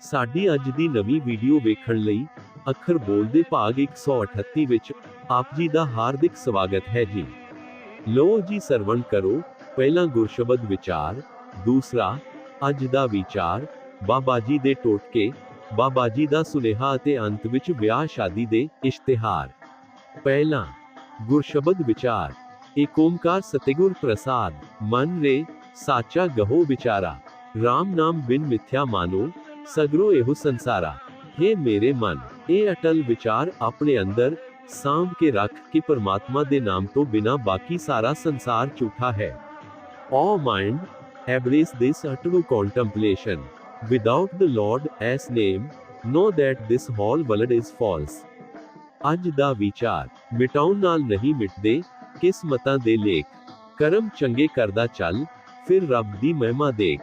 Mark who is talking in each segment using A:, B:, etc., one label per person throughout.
A: ਸਾਡੀ ਅੱਜ ਦੀ ਨਵੀਂ ਵੀਡੀਓ ਵੇਖਣ ਲਈ ਅੱਖਰ ਬੋਲਦੇ ਭਾਗ 138 ਵਿੱਚ ਆਪ ਜੀ ਦਾ ਹਾਰਦਿਕ ਸਵਾਗਤ ਹੈ ਜੀ। ਲੋ ਜੀ ਸਰਵਣ ਕਰੋ, ਪਹਿਲਾ ਗੁਰਸ਼ਬਦ ਵਿਚਾਰ, ਦੂਸਰਾ, ਅੱਜ ਦਾ ਵਿਚਾਰ, ਬਾਬਾ ਜੀ ਦੇ ਟੋਟਕੇ, ਬਾਬਾ ਜੀ ਦਾ ਸੁਨੇਹਾ ਅਤੇ ਅੰਤ ਵਿੱਚ ਵਿਆਹ ਸ਼ਾਦੀ ਦੇ ਇਸ਼ਤਿਹਾਰ। ਪਹਿਲਾ, ਗੁਰਸ਼ਬਦ ਵਿਚਾਰ ਏਕ ਓਮਕਾਰ ਸਤਿਗੁਰ ਪ੍ਰਸਾਦ, ਮਨ ਰੇ ਸਾਚਾ ਗਹੋ ਵਿਚਾਰਾ RAM ਨਾਮ ਬਿਨ ਮਿਥਿਆ ਮਾਨੋ ਸਗਰੋ ਇਹੋ ਸੰਸਾਰਾ हे ਮੇਰੇ ਮਨ ਇਹ ਅਟਲ ਵਿਚਾਰ ਆਪਣੇ ਅੰਦਰ ਸਾਂਭ ਕੇ ਰੱਖ ਕਿ ਪਰਮਾਤਮਾ ਦੇ ਨਾਮ ਤੋਂ ਬਿਨਾ ਬਾਕੀ ਸਾਰਾ ਸੰਸਾਰ ਝੂਠਾ ਹੈ O mind, embrace this utter contemplation. Without the Lord as name, know that this whole world is false. ਅੱਜ ਦਾ ਵਿਚਾਰ ਮਿਟਾਉਣ ਨਾਲ ਨਹੀਂ ਮਿਟਦੇ ਕਿਸਮਤਾਂ ਦੇ ਲੇਖ ਕਰਮ ਚੰਗੇ ਕਰਦਾ ਚੱਲ ਫਿਰ ਰੱਬ ਦੀ ਮਹਿਮਾ ਦੇਖ।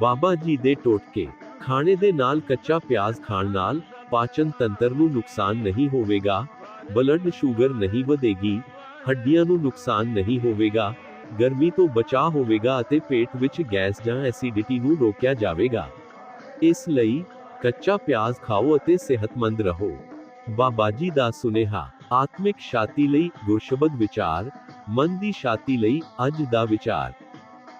A: ਬਾਬਾ ਜੀ ਦੇ ਟੋਟਕੇ, ਖਾਣੇ ਦੇ ਨਾਲ ਕੱਚਾ ਪਿਆਜ਼ ਖਾਣ ਨਾਲ ਪਾਚਨ ਤੰਤਰ ਨੂੰ ਨੁਕਸਾਨ ਨਹੀਂ ਹੋਵੇਗਾ ਬਲੱਡ ਸ਼ੂਗਰ ਨਹੀਂ ਵਧੇਗੀ, ਹੱਡੀਆਂ ਨੂੰ ਨੁਕਸਾਨ ਨਹੀਂ ਹੋਵੇਗਾ, ਗਰਮੀ ਤੋਂ ਬਚਾਅ ਹੋਵੇਗਾ ਅਤੇ ਪੇਟ ਵਿੱਚ ਗੈਸ ਜਾਂ ਐਸਿਡਿਟੀ ਨੂੰ ਰੋਕਿਆ ਜਾਵੇਗਾ। ਇਸ ਲਈ ਕੱਚਾ ਪਿਆਜ਼ ਖਾਓ ਅਤੇ ਸਿਹਤਮੰਦ ਰਹੋ। ਬਾਬਾ ਜੀ ਦਾ ਸੁਨੇਹਾ, ਆਤਮਿਕ ਸ਼ਾਤੀ ਲਈ ਗੁਰਸ਼ਬਦ ਵਿਚਾਰ, ਮਨ ਦੀ ਸ਼ਾਂਤੀ ਲਈ ਅੱਜ ਦਾ ਵਿਚਾਰ।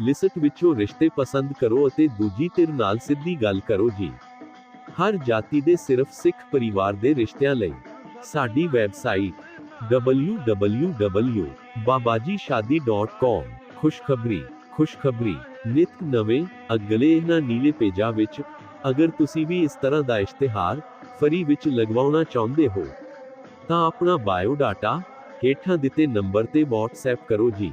A: ਲਿਸਟ ਵਿੱਚੋਂ ਰਿਸ਼ਤੇ ਪਸੰਦ ਕਰੋ ਅਤੇ ਦੂਜੀ ਧਿਰ ਨਾਲ ਸਿੱਧੀ ਗੱਲ ਕਰੋ ਜੀ। ਹਰ ਜਾਤੀ ਦੇ ਸਿਰਫ ਸਿੱਖ ਪਰਿਵਾਰ ਦੇ ਰਿਸ਼ਤਿਆਂ ਲਈ। ਸਾਡੀ ਵੈਬਸਾਈਟ www.babajishadi.com ਖੁਸ਼ਖਬਰੀ ਖੁਸ਼ਖਬਰੀ। ਨਿਤ ਨਵੇਂ, ਅਗਲੇ ਇਹਨਾਂ ਨੀਲੇ ਪੇਜਾਂ ਵਿੱਚ ਅਗਰ ਤੁਸੀਂ ਵੀ ਇਸ ਤਰ੍ਹਾਂ ਦਾ ਇਸ਼ਤਿਹਾਰ ਫਰੀ ਵਿੱਚ ਲਗਵਾਉਣਾ ਚਾਹੁੰਦੇ ਹੋ, ਤਾਂ ਆਪਣਾ ਬਾਇਓਡਾਟਾ ਹੇਠਾਂ ਦਿੱਤੇ ਨੰਬਰ ਤੇ WhatsApp ਕਰੋ ਜੀ।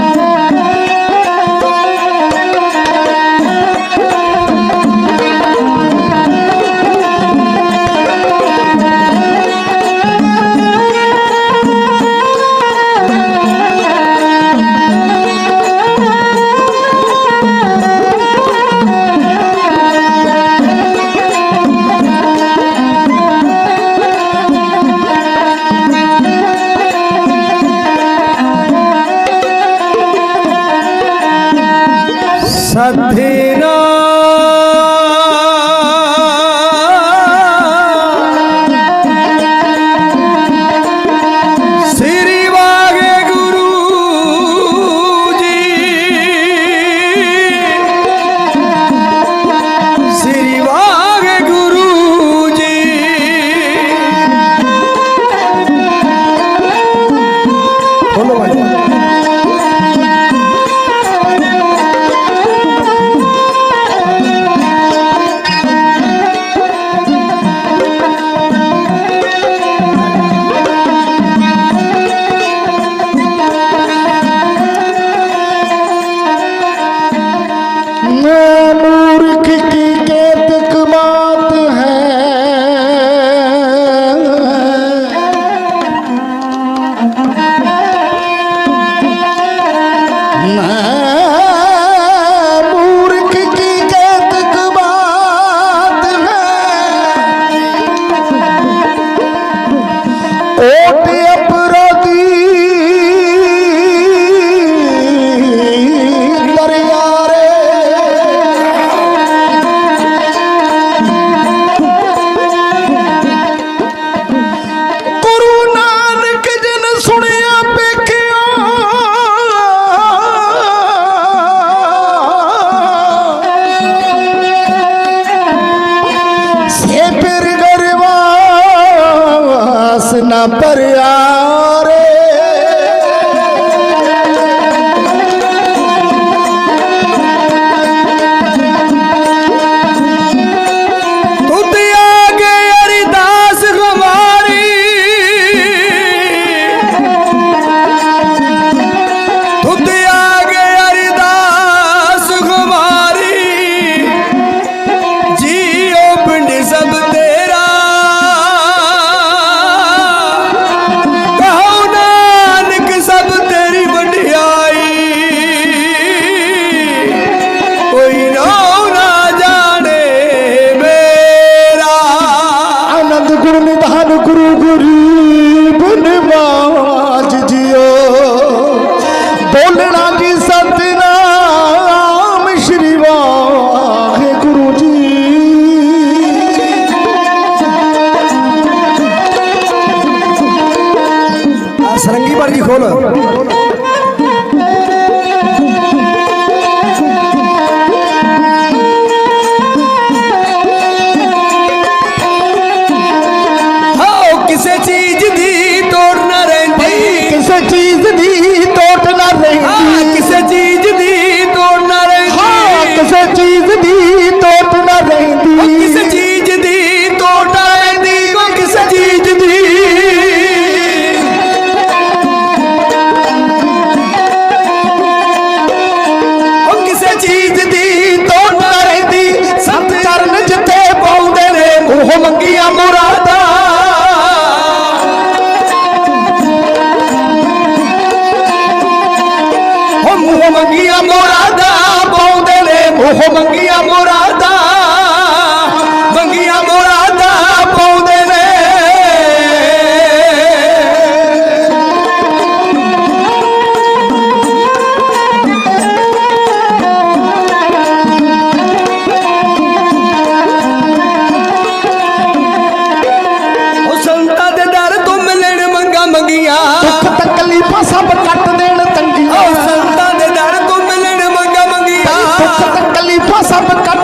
B: ਦੁੱਖ ਤਕਲੀਫਾਂ ਸਭ ਕੱਟ ਦੇਣ ਤੰਗੀਆਂ। ਸੰਤਾਂ ਦੇ ਦਰ ਤੋਂ ਮਿਲਣ ਮੰਗਾ ਮੰਗੀਆਂ। ਦੁੱਖ ਤਕਲੀਫਾਂ ਸਭ
C: ਕੱਟ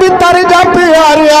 C: ਵੀ ਤਰ ਜਾ
B: ਪਿਆਰਿਆ।